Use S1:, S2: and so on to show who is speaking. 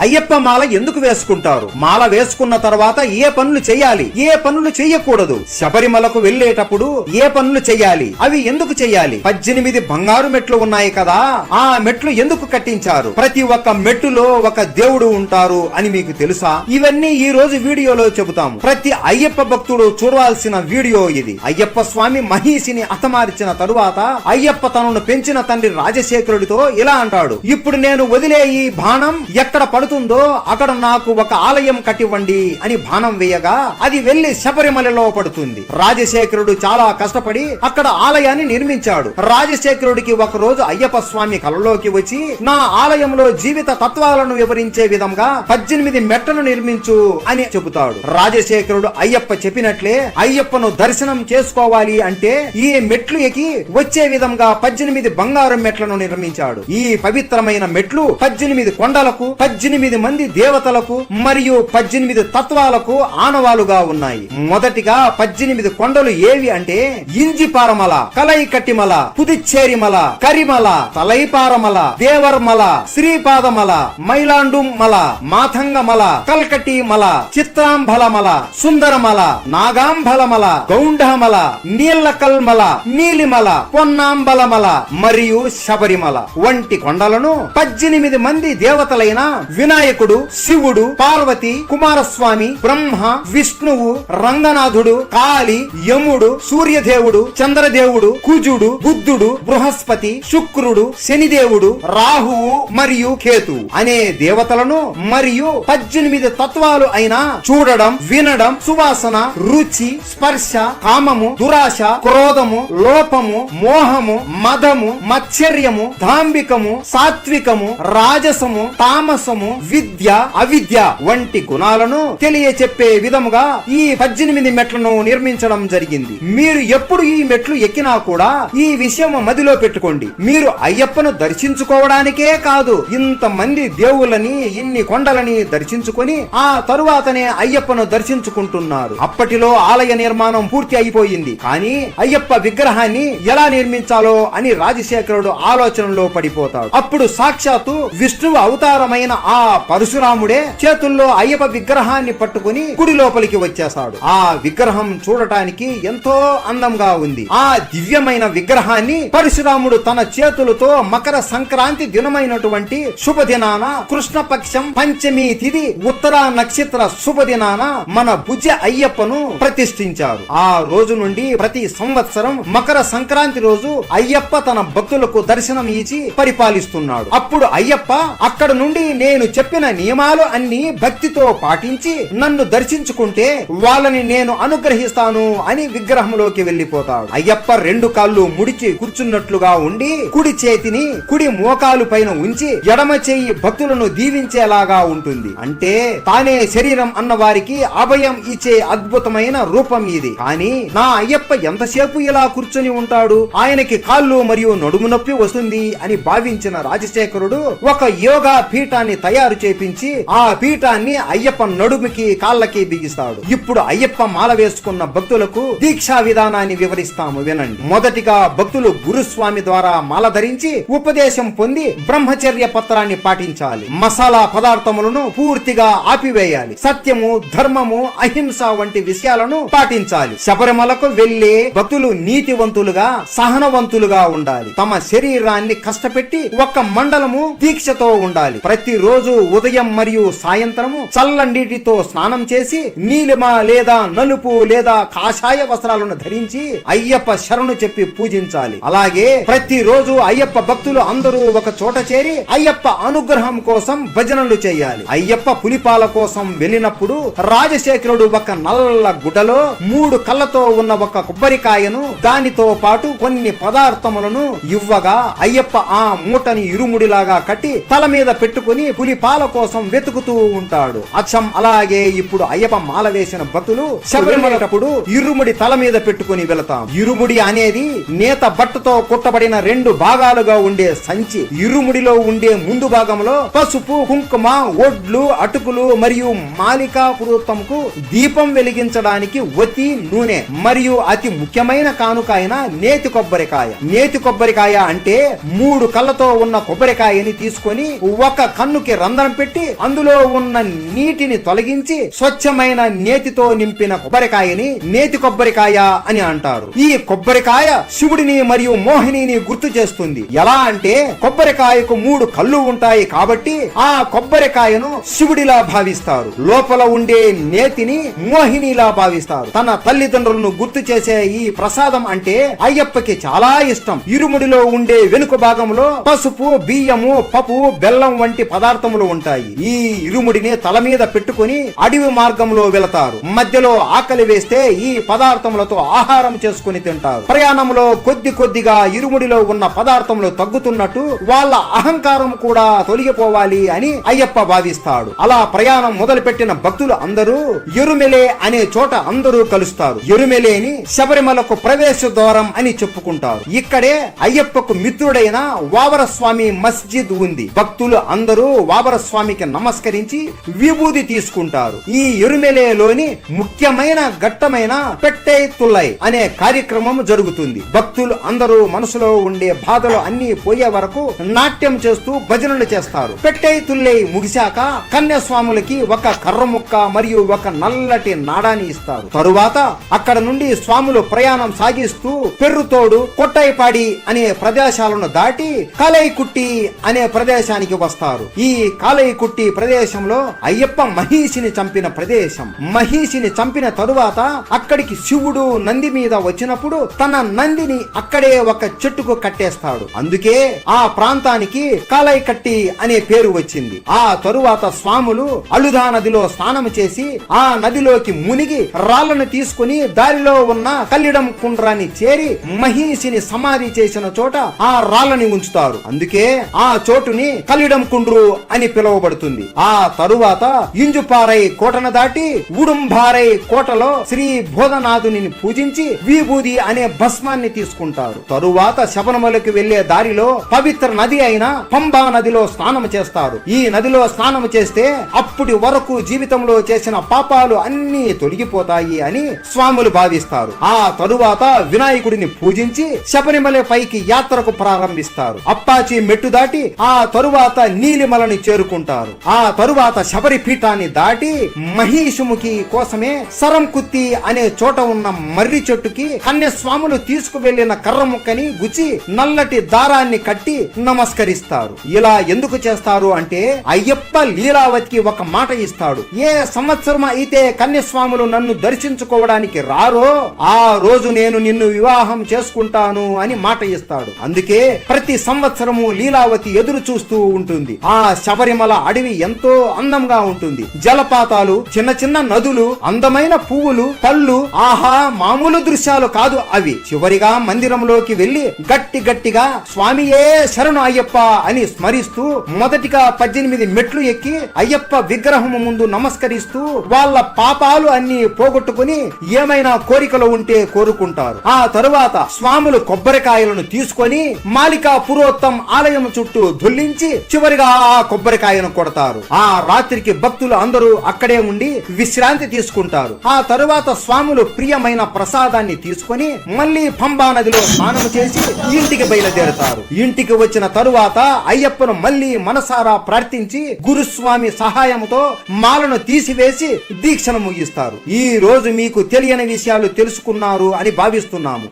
S1: అయ్యప్ప మాల ఎందుకు వేసుకుంటారు? మాల వేసుకున్న తర్వాత ఏ పనులు చేయాలి? ఏ పనులు చేయకూడదు? శబరిమలకు వెళ్ళేటప్పుడు ఏ పనులు చేయాలి? అవి ఎందుకు చేయాలి? పద్దెనిమిది బంగారు మెట్లు ఉన్నాయి కదా ఆ మెట్లు ఎందుకు కట్టించారు? ప్రతి ఒక్క మెట్టులో ఒక దేవుడు ఉంటారు అని మీకు తెలుసా? ఇవన్నీ ఈ రోజు వీడియోలో చెబుతాము. ప్రతి అయ్యప్ప భక్తుడు చూడవలసిన వీడియో ఇది. అయ్యప్ప స్వామి మహిషిని అతమార్చిన తరువాత అయ్యప్ప తనను పెంచిన తండ్రి రాజశేఖరుడితో ఇలా అంటాడు. ఇప్పుడు నేను వదిలే ఈ బాణం ఎక్కడ పడుతుందో అక్కడ నాకు ఒక ఆలయం కట్టివ్వండి అని బాణం వేయగా అది వెళ్ళి శబరిమలలో పడుతుంది. రాజశేఖరుడు చాలా కష్టపడి అక్కడ ఆలయాన్ని నిర్మించాడు. రాజశేఖరుడికి ఒక రోజు అయ్యప్ప స్వామి కలలోకి వచ్చి నా ఆలయంలో జీవిత తత్వాలను వివరించే విధంగా పద్దెనిమిది మెట్టను నిర్మించు అని చెబుతాడు. రాజశేఖరుడు అయ్యప్ప చెప్పినట్లే అయ్యప్పను దర్శనం చేసుకోవాలి అంటే ఈ మెట్లు ఎక్కి వచ్చే విధంగా పద్దెనిమిది బంగారం మెట్లను నిర్మించాడు. ఈ పవిత్రమైన మెట్లు పద్దెనిమిది కొండలకు పద్దెనిమిది మంది దేవతలకు మరియు పద్దెనిమిది తత్వాలకు ఆనవాలుగా ఉన్నాయి. మొదటిగా పద్దెనిమిది కొండలు ఏవి అంటే ఇంజిపారమల కలైకట్టిమల పుదుచ్చేరిమల కరిమల తలైపారమల దేవర్మల శ్రీపాదమల మైలాండుమల మాతంగమల కల్కటిమల చిత్రాంబలమల సుందరమల నాగాంబలమల గౌండమల నీళ్ళకల్మల నీలిమల పొన్నాంబలమల మరియు శబరిమల వంటి కొండలను పద్దెనిమిది మంది దేవతలైన వినాయకుడు శివుడు పార్వతి కుమారస్వామి బ్రహ్మ విష్ణువు రంగనాథుడు కాళి యముడు సూర్యదేవుడు చంద్రదేవుడు కుజుడు బుద్ధుడు బృహస్పతి శుక్రుడు శనిదేవుడు రాహువు మరియు కేతు అనే దేవతలను మరియు పద్దెనిమిది తత్వాలు అయిన చూడడం వినడం సువాసన రుచి స్పర్శ కామము దురాశ క్రోధము లోపము మోహము మదము మత్సర్యము దాంబికము సాత్వికము రాజసము తామసము విద్య అవిద్య వంటి గుణాలను తెలియచెప్పే విధముగా ఈ పద్దెనిమిది మెట్లను నిర్మించడం జరిగింది. మీరు ఎప్పుడు ఈ మెట్లు ఎక్కినా కూడా ఈ విషయం మదిలో పెట్టుకోండి. మీరు అయ్యప్పను దర్శించుకోవడానికే కాదు ఇంతమంది దేవుళ్ళని ఇన్ని కొండలని దర్శించుకొని ఆ తరువాతనే అయ్యప్పను దర్శించుకుంటున్నారు. అప్పటిలో ఆలయ నిర్మాణం పూర్తి అయిపోయింది. కానీ అయ్యప్ప విగ్రహాన్ని ఎలా నిర్మించాలో అని రాజశేఖరుడు ఆలోచనలో పడిపోతాడు. అప్పుడు సాక్షాత్తు విష్ణువు అవతారమైన ఆ పరశురాముడే చేతుల్లో అయ్యప్ప విగ్రహాన్ని పట్టుకుని గుడి లోపలికి వచ్చేశాడు. ఆ విగ్రహం చూడటానికి ఎంతో అందంగా ఉంది. ఆ దివ్యమైన విగ్రహాన్ని పరశురాముడు తన చేతులతో మకర సంక్రాంతి దినమైనటువంటి శుభదినాన కృష్ణపక్షం పంచమి తిది ఉత్తర నక్షత్ర శుభదినాన మన భుజ అయ్యప్పను ప్రతిష్ఠించారు. ఆ రోజు నుండి ప్రతి సంవత్సరం మకర సంక్రాంతి రోజు అయ్యప్ప తన భక్తులకు దర్శనం ఇచ్చి పరిపాలిస్తున్నాడు. అప్పుడు అయ్యప్ప అక్కడ నుండి నేను చెప్పిన నియమాలు అన్ని భక్తితో పాటించి నన్ను దర్శించుకుంటే వాళ్ళని నేను అనుగ్రహిస్తాను అని విగ్రహంలోకి వెళ్ళిపోతాడు అయ్యప్ప రెండు కాళ్ళు ముడిచి కూర్చున్నట్లుగా ఉండి కుడి చేతిని కుడి మోకాలు పైన ఉంచి ఎడమ చేయి భక్తులను దీవించేలాగా ఉంటుంది. అంటే తానే శరీరం అన్న వారికి అభయం ఇచ్చే అద్భుతమైన రూపం ఇది. కానీ నా అయ్యప్ప ఎంతసేపు ఇలా కూర్చొని ఉంటాడు? ఆయనకి కాళ్ళు మరియు నడుము నొప్పి వస్తుంది అని భావించిన రాజశేఖరుడు ఒక యోగా పీఠాన్ని తయారు చేపించి ఆ పీఠాన్ని అయ్యప్ప నడుముకి కాళ్ళకి బిగిస్తాడు. ఇప్పుడు అయ్యప్ప మాల వేసుకున్న భక్తులకు దీక్షా విధానాన్ని వివరిస్తాము వినండి. మొదటిగా భక్తులు గురుస్వామి ద్వారా మాల ధరించి ఉపదేశం పొంది బ్రహ్మచర్య పత్రాన్ని పాటించాలి. మసాలా పదార్థములను పూర్తిగా ఆపివేయాలి. సత్యము ధర్మము అహింస వంటి విషయాలను పాటించాలి. శబరిమలకు వెళ్ళే భక్తులు నీతివంతులుగా సహనవంతులుగా ఉండాలి. తమ శరీరాన్ని కష్టపెట్టి ఒక్క మండలము దీక్షతో ఉండాలి. ప్రతిరోజు ఉదయం మరియు సాయంత్రము చల్లండిటితో స్నానం చేసి నీలిమ లేదా నలుపు లేదా కాషాయ వస్త్రాలను ధరించి అయ్యప్ప శరణు చెప్పి పూజించాలి. అలాగే ప్రతిరోజు అయ్యప్ప భక్తులు అందరూ ఒక చోట చేరి అయ్యప్ప అనుగ్రహం కోసం భజనలు చేయాలి. అయ్యప్ప పులిపాల కోసం వెళ్ళినప్పుడు రాజశేఖరుడు ఒక నల్ల గుడ్డలో మూడు కళ్ళతో ఉన్న ఒక కొబ్బరికాయను దానితో పాటు కొన్ని పదార్థములను ఇవ్వగా అయ్యప్ప ఆ మూటని ఇరుముడిలాగా కట్టి తల మీద పెట్టుకుని పులిపాల కోసం వెతుకుతూ ఉంటాడు. అచ్చం అలాగే ఇప్పుడు అయ్యప్ప మాల వేసిన భక్తులు శబరిమలటప్పుడు ఇరుముడి తల మీద పెట్టుకుని వెళతాం. ఇరుముడి అనేది నేత బట్టతో కుట్టబడిన రెండు భాగాలుగా ఉండే సంచి. ఇరుముడిలో ఉండే ముందు భాగంలో పసుపు కుంకుమ ఒడ్లు అటుకులు మరియు మాలికా పురుత్తంకు దీపం వెలిగించడానికి ఒత్తి నూనె మరియు అతి ముఖ్యమైన కానుక అయిన నేతి కొబ్బరికాయ. నేతి కొబ్బరికాయ అంటే మూడు కళ్ళతో ఉన్న కొబ్బరికాయని తీసుకొని ఒక కన్నుకి రంధ్రం పెట్టి అందులో ఉన్న నీటిని తొలగించి స్వచ్ఛమైన నేతితో నింపిన కొబ్బరికాయని నేతి కొబ్బరికాయ అని అంటారు. ఈ కొబ్బరికాయ శివుడిని మరియు మోహినిని గుర్తు చేస్తుంది. ఎలా అంటే కొబ్బరికాయకు మూడు కళ్ళు ఉంటాయి కాబట్టి ఆ కొబ్బరికాయను శివుడిలా భావిస్తారు. లోపల ఉండే నేతిని మోహినిలా భావిస్తారు. తన తల్లిదండ్రులను గుర్తు చేసే ఈ ప్రసాదం అంటే అయ్యప్పకి చాలా ఇష్టం. ఇరుముడిలో ఉండే వెనుక భాగంలో పసుపు బియ్యము పప్పు బెల్లం వంటి పదార్థం పదార్థములు ఉంటాయి. ఈ ఇరుముడిని తల మీద పెట్టుకుని అడవి మార్గంలో వెళతారు. మధ్యలో ఆకలి వేస్తే ఈ పదార్థములతో ఆహారం చేసుకుని తింటారు. ప్రయాణంలో కొద్ది కొద్దిగా ఇరుముడిలో ఉన్న పదార్థములు తగ్గుతున్నట్టు వాళ్ళ అహంకారం కూడా తొలగిపోవాలి అని అయ్యప్ప భావిస్తాడు అలా ప్రయాణం మొదలుపెట్టిన భక్తులు అందరూ ఎరుమెలే అనే చోట అందరూ కలుస్తారు. ఎరుమెలేని శబరిమలకు ప్రవేశ ద్వారం అని చెప్పుకుంటారు. ఇక్కడే అయ్యప్పకు మిత్రుడైన వావరస్వామి మస్జిద్ ఉంది. భక్తులు అందరూ వావర స్వామికి నమస్కరించి విభూది తీసుకుంటారు. ఈ ఎరుమెలేలోని ముఖ్యమైన ఘట్టమైన పెట్టే తుల్లై అనే కార్యక్రమం జరుగుతుంది. భక్తులు అందరూ మనసులో ఉండే బాధలు అన్ని పోయే వరకు నాట్యం చేస్తూ భజనలు చేస్తారు. పెట్టే తుల్లై ముగిశాక కన్యస్వాములకి ఒక కర్ర ముక్క మరియు ఒక నల్లటి నాడాని ఇస్తారు. తరువాత అక్కడ నుండి స్వాములు ప్రయాణం సాగిస్తూ పెర్రుతోడు కొట్టైపాడి అనే ప్రదేశాలను దాటి కలైకుట్టి అనే ప్రదేశానికి వస్తారు. ఈ కాలైకుట్టి ప్రదేశంలో అయ్యప్ప మహిషిని చంపిన ప్రదేశం. మహిషిని చంపిన తరువాత అక్కడికి శివుడు నంది మీద వచ్చినప్పుడు తన నందిని అక్కడే ఒక చెట్టుకు కట్టేస్తాడు. అందుకే ఆ ప్రాంతానికి కాలైకట్టి అనే పేరు వచ్చింది. ఆ తరువాత స్వాములు అలుదా నదిలో స్నానం చేసి ఆ నదిలోకి మునిగి రాళ్ళను తీసుకుని దారిలో ఉన్న కల్లిడం కుండ్రాన్ని చేరి మహిషిని సమాధి చేసిన చోట ఆ రాళ్ళని ఉంచుతారు. అందుకే ఆ చోటుని కల్లిడం కుండ్రు అని పిలువబడుతుంది. ఆ తరువాత ఇంజుపారై కోటను దాటి ఉడుంబారై కోటలో శ్రీ బోధనాథుని పూజించి విభూది అనే భస్మాన్ని తీసుకుంటారు. తరువాత శబరిమలకు వెళ్ళే దారిలో పవిత్ర నది అయిన పంబా నదిలో స్నానం చేస్తారు. ఈ నదిలో స్నానం చేస్తే అప్పటి వరకు జీవితంలో చేసిన పాపాలు అన్ని తొలగిపోతాయి అని స్వాములు భావిస్తారు. ఆ తరువాత వినాయకుడిని పూజించి శబరిమల పైకి యాత్రకు ప్రారంభిస్తారు. అప్పాచి మెట్టు దాటి ఆ తరువాత నీలిమలని చేరుకుంటారు. ఆ తరువాత శబరి పీఠాన్ని దాటి మహిషముఖి కోసమే సరంకుత్తి అనే చోట ఉన్న మర్రి చెట్టుకి కన్యస్వాములు తీసుకువెళ్ళిన కర్ర ముక్కని గుచి నల్లటి దారాన్ని కట్టి నమస్కరిస్తారు. ఇలా ఎందుకు చేస్తారు అంటే అయ్యప్ప లీలావతికి ఒక మాట ఇస్తాడు. ఏ సంవత్సరం అయితే కన్యస్వాములు నన్ను దర్శించుకోవడానికి రారో ఆ రోజు నేను నిన్ను వివాహం చేసుకుంటాను అని మాట ఇస్తాడు. అందుకే ప్రతి సంవత్సరము లీలావతి ఎదురు చూస్తూ ఉంటుంది. ఆ శబరిమల అడవి ఎంతో అందంగా ఉంటుంది. జలపాతాలు చిన్న చిన్న నదులు అందమైన పువ్వులు పళ్ళు ఆహా మామూలు దృశ్యాలు కాదు అవి. చివరిగా మందిరంలోకి వెళ్ళి గట్టి గట్టిగా స్వామియే శరణు అయ్యప్ప అని స్మరిస్తూ మొదటిగా పద్దెనిమిది మెట్లు ఎక్కి అయ్యప్ప విగ్రహము ముందు నమస్కరిస్తూ వాళ్ళ పాపాలు అన్ని పోగొట్టుకుని ఏమైనా కోరికలు ఉంటే కోరుకుంటారు. ఆ తరువాత స్వాములు కొబ్బరికాయలను తీసుకొని మాలికా పురోత్తం ఆలయం చుట్టూ ధుల్లించి చివరిగా ఆ కొబ్బరి కొబ్బరికాయను కొడతారు. ఆ రాత్రికి భక్తులు అందరూ అక్కడే ఉండి విశ్రాంతి తీసుకుంటారు. ఆ తరువాత స్వాములు ప్రియమైన ప్రసాదాన్ని తీసుకొని మళ్ళీ పంబా నదిలో స్నానం చేసి ఇంటికి బయలుదేరుతారు. ఇంటికి వచ్చిన తరువాత అయ్యప్పను మళ్ళీ మనసారా ప్రార్థించి గురుస్వామి సహాయంతో మాలను తీసివేసి దీక్షను ముగిస్తారు. ఈ రోజు మీకు తెలియని విషయాలు తెలుసుకున్నారు అని భావిస్తున్నాము.